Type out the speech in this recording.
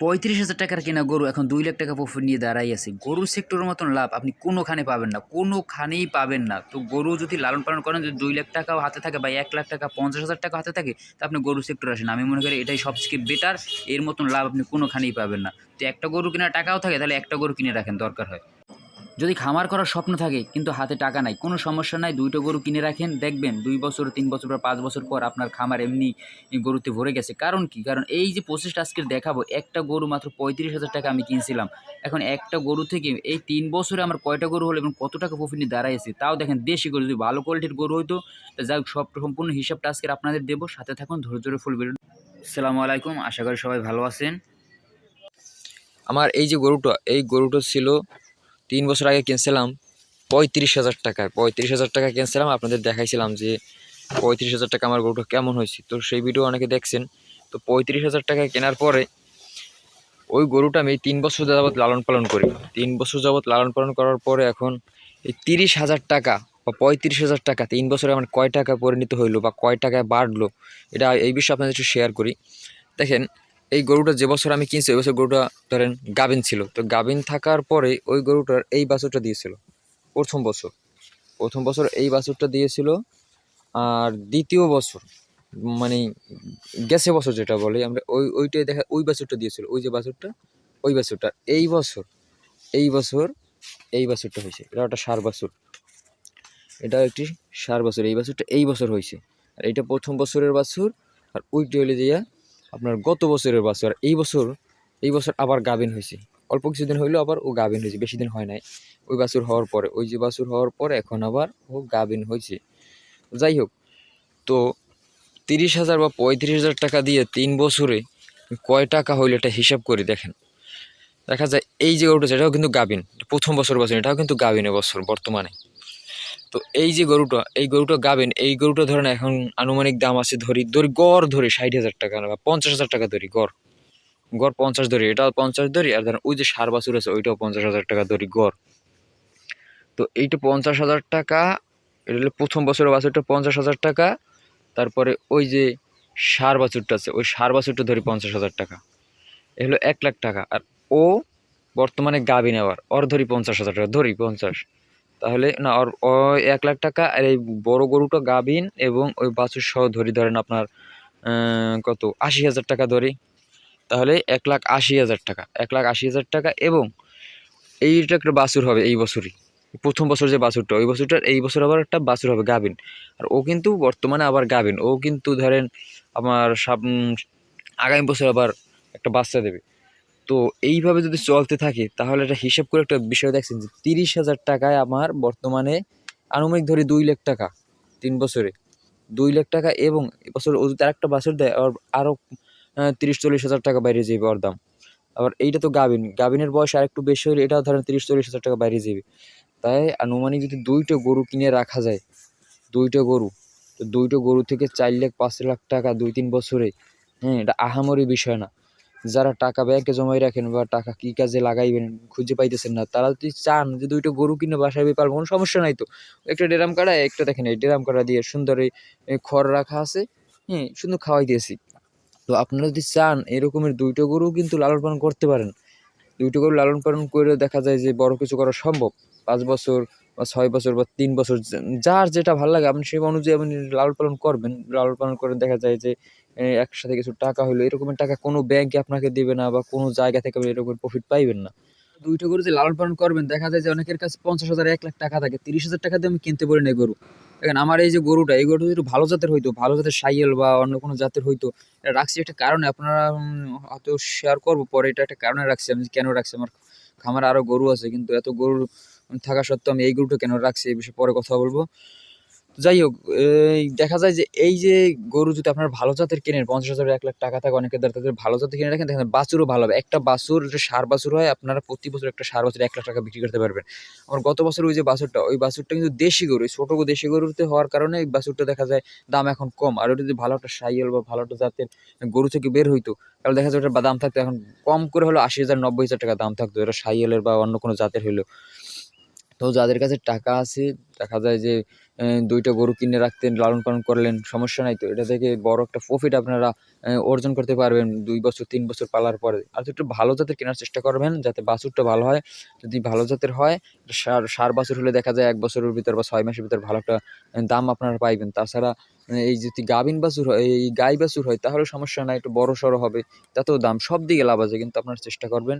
পঁয়ত্রিশ হাজার টাকার কেনা গরু এখন দুই লাখ টাকা প্রফিট নিয়ে দাঁড়াই আছে। গরু সেক্টরের মতন লাভ আপনি কোনোখানে পাবেন না, কোনোখানেই পাবেন না। তো গরু যদি লালন পালন করেন, যদি দুই লাখ টাকাও হাতে থাকে বা এক লাখ টাকা, পঞ্চাশ হাজার টাকা হাতে থাকে, তো আপনি গরু সেক্টর আসেন। আমি মনে করি এটাই সবচেয়ে বেটার এর মতন লাভ আপনি কোনোখানেই পাবেন না। তো একটা গরু কেনার টাকাও থাকে, তাহলে একটা গরু কিনে রাখেন দরকার হয়। যদি খামার করার স্বপ্ন থাকে, কিন্তু হাতে টাকা নাই, কোনো সমস্যা নাই, দুইটো গরু কিনে রাখেন, দেখবেন দুই বছর, তিন বছর বা পাঁচ বছর পর আপনার খামার এমনি গরুতে ভরে গেছে। কারণ কি? কারণ এই যে প্রসেসটা আজকে দেখাবো, একটা গরু মাত্র পঁয়ত্রিশ হাজার টাকা আমি কিনছিলাম। এখন একটা গরু থেকে এই তিন বছরে আমার কয়টা গরু হলো এবং কত টাকা প্রফিট নিয়ে দাঁড়াইছে, তাও দেখেন দেশি গরু, যদি ভালো কোয়ালিটির গরু হইতো যাই হোক, সব সম্পূর্ণ হিসাবটা আজকে আপনাদের দেবো। সাথে থাকুন, ধৈর্য ধরে ফুল বেরোন সালামু আলাইকুম, আশা করি সবাই ভালো আছেন। আমার এই যে গরুটা, এই গরুটা ছিল তিন বছর আগে কিনছিলাম পঁয়ত্রিশ হাজার টাকায় পঁয়ত্রিশ হাজার টাকা কিনছিলাম, আপনাদের দেখাইছিলাম যে পঁয়ত্রিশ হাজার টাকা আমার গরুটা কেমন হয়েছে। তো সেই ভিডিও অনেকে দেখছেন, তো পঁয়ত্রিশ হাজার টাকা কেনার পরে ওই গরুটা আমি তিন বছর যাবৎ লালন পালন করি। তিন বছর যাবৎ লালন পালন করার পরে এখন এই তিরিশ হাজার টাকা বা পঁয়ত্রিশ হাজার টাকা, তিন বছরে আমার কয় টাকা পরিণত হইল বা কয় টাকায় বাড়লো, এটা এই বিষয়ে আপনাদের একটু শেয়ার করি। দেখেন এই গরুটা যে বছর আমি কিনছি, ওই বছর গরুটা ধরেন গাভিন ছিল। তো গাভিন থাকার পরে ওই গরুটার এই বাছুরটা দিয়েছিল, প্রথম বছর। প্রথম বছর এই বাছুরটা দিয়েছিল, আর দ্বিতীয় বছর মানে গেছে বছর যেটা বলে, আমরা ওই, ওইটাই দেখা, ওই বাছুরটা দিয়েছিল, ওই যে বাছুরটা, ওই বাছুরটা। এই বছর এই বছর, এই বাছুরটা হয়েছে। এটা একটা সার বাছুর। এটা একটি সার বাছুর। এই বাছুরটা এই বছর হয়েছে। আর এইটা প্রথম বছরের বাছুর, আর ওইটা হলে দিয়া আপনার গত বছরের বাছুর, এই বছর এই বছর আবার গাভিন হয়েছে। অল্প কিছুদিন হইলেও আবার ও গাভিন হয়েছে, বেশি দিন হয় নাই। ওই বাছুর হওয়ার পরে, ওই যে বাছুর হওয়ার পরে এখন আবার ও গাভিন হয়েছে। যাই হোক, তো তিরিশ হাজার বা পঁয়ত্রিশ হাজার টাকা দিয়ে তিন বছরে কয় টাকা হইলে এটা হিসাব করে দেখেন। দেখা যায় এই যে গরুটা এটাও কিন্তু গাভিন। প্রথম বছর বছর, এটাও কিন্তু গাভিন বছর বর্তমানে। তো এই যে গরুটা, এই গরুটা গাবেন, এই গরুটা ধরেন এখন আনুমানিক দাম আছে ধরি ধরি গড় ধরি ষাট হাজার টাকা বা পঞ্চাশ হাজার টাকা ধরি, গড়। গড় পঞ্চাশ ধরি, এটাও পঞ্চাশ ধরি, আর ধরেন ওই যে সার বাছুর আছে, ওইটাও পঞ্চাশ হাজার টাকা ধরি, গড়। তো এইটা পঞ্চাশ হাজার টাকা, এটা হলো প্রথম বছরের বাছুরটা পঞ্চাশ হাজার টাকা, তারপরে ওই যে সার বাছুরটা আছে, ওই সার বাছুরটা ধরি পঞ্চাশ হাজার টাকা। এ হলো এক লাখ টাকা, আর ও বর্তমানে গাবি নেওয়ার ওর ধরি পঞ্চাশ হাজার টাকা, ধরি পঞ্চাশ। তাহলে না ও এক লাখ টাকা আর এই বড় গরুটা গাভিন এবং ওই বাছুর সহ ধরি, ধরেন আপনার কত? আশি হাজার টাকা ধরি। তাহলে এক লাখ আশি হাজার টাকা, এক লাখ আশি হাজার টাকা এবং এইটা একটা বাছুর হবে এই বছরই। প্রথম বছর যে বাছুরটা, ওই বছরটার এই বছর আবার একটা বাছুর হবে গাভিন। আর ও কিন্তু বর্তমানে আবার গাভিন। ও কিন্তু ধরেন, আমার সাব আগামী বছর আবার একটা বাচ্চা দেবে। তো এইভাবে যদি চলতে থাকে, তাহলে এটা হিসাব করে একটা বিষয় দেখছেন যে তিরিশ হাজার টাকায় আমার বর্তমানে আনুমানিক ধরি দুই লাখ টাকা তিন বছরে। দুই লাখ টাকা এবং এবছর ও যদি আরেকটা বছর দেয় আর আরও তিরিশ চল্লিশ হাজার টাকা বাইরে যাবে ওর দাম। আবার এইটা তো গাভিন গাভিনের বয়স আর একটু বেশি হলে এটাও ধরেন তিরিশ চল্লিশ হাজার টাকা বাইরে যাবে তাই আনুমানিক যদি দুইটা গরু কিনে রাখা যায়, দুইটা গরু, তো দুইটা গরু থেকে চার লাখ, পাঁচ লাখ টাকা দুই তিন বছরে হ্যাঁ এটা আহামরি বিষয় না। যারা টাকা ব্যাংকে জমাই রাখেন বা টাকা কি কাজে লাগাইবেন, খুঁজে পাইতেছেন না, তারা যদি চান যে দুইটা গরু কিনে বাসায় পারব কোনো সমস্যা নাই তো। একটা ডেরাম কাটা, একটা দেখেন এই ডেরাম কাটা দিয়ে সুন্দর এই খড় রাখা আছে হ্যাঁ সুন্দর খাওয়াই দিয়েছি। তো আপনারা যদি চান এরকমের দুইটা গরু কিন্তু লালন পালন করতে পারেন। দুইটা গরু লালন পালন করে দেখা যায় যে বড় কিছু করা সম্ভব। পাঁচ বছর বা ছয় বছর বা তিন বছর, যার যেটা ভালো লাগে, আপনি সেই অনুযায়ী আপনি লালন পালন করবেন। লালন পালন করে দেখা যায় যে একসাথে কিছু টাকা হলো এরকমের টাকা কোনো ব্যাংকে আপনাকে দেবে না বা কোনো জায়গা থেকে আপনি এরকম প্রফিট পাইবেন না। দুইটা গরু যে লালন পালন করবেন, দেখা যায় যে অনেকের কাছে পঞ্চাশ হাজার, এক লাখ টাকা থাকে, তিরিশ হাজার টাকা দিয়ে আমি কিনতে পারি না গরু। দেখেন, আমার এই যে গরুটা, এই গরুটা একটু ভালো জাতের হইতো, ভালো জাতের সাইয়েল বা অন্য কোনো জাতের হইতো, এটা রাখছি একটা কারণে, আপনারা হয়তো শেয়ার করব, পরে এটা একটা কারণে রাখছি, আমি কেন রাখছি? আমার খামারে আরও গরু আছে, কিন্তু এত গরু থাকা সত্ত্বেও আমি এই গরুটা কেন রাখছি এই বিষয়ে পরে কথা বলব। যাই হোক দেখা যায় যে এই যে গরু যদি আপনার ভালো জাতের কেনেন পঞ্চাশ হাজার, এক লাখ টাকা থাকে অনেকের দ্বারা তাদের ভালো জাতের কিনে রাখেন, দেখেন বাছুরও ভালো হবে। একটা বাছুর, যে সার বাছুর হয়, আপনারা প্রতি বছর একটা সার বাছুর এক লাখ টাকা বিক্রি করতে পারবেন। আমার গত বছর ওই যে বাছুরটা, ওই বাছুরটা কিন্তু দেশি গরু ছোটো দেশি গরুতে হওয়ার কারণে এই বাছুরটা দেখা যায় দাম এখন কম। আর ওটা যদি ভালো একটা সাইয়েল বা ভালো একটা জাতের গরু থেকে বের হইতো, তাহলে দেখা যায় ওটার দাম থাকতো, এখন কম করে হলো আশি হাজার, নব্বই হাজার টাকা দাম থাকতো, এটা সাইয়েলের বা অন্য কোনো জাতের হইল তো যাদের কাছে টাকা আছে, দেখা যায় যে দুইটা গরু কিনে রাখতেন, লালন পালন করলেন, সমস্যা নাই তো। এটা থেকে বড় একটা প্রফিট আপনারা অর্জন করতে পারবেন দুই বছর, তিন বছর পালার পরে। আর একটু ভালো জাতের কেনার চেষ্টা করবেন, যাতে বাছুরটা ভালো হয়। যদি ভালো জাতের হয় সার সার বাছুর হলে দেখা যায় এক বছরের ভিতর বা ছয় মাসের ভিতর ভালো একটা দাম আপনারা পাইবেন। তাছাড়া এই যদি গাভিন বাছুর হয়, এই গাই বাছুর হয়, তাহলে সমস্যা নাই, একটু বড় সড়ো হবে, তাতেও দাম সব দিকে লাভ আছে, কিন্তু আপনারা চেষ্টা করবেন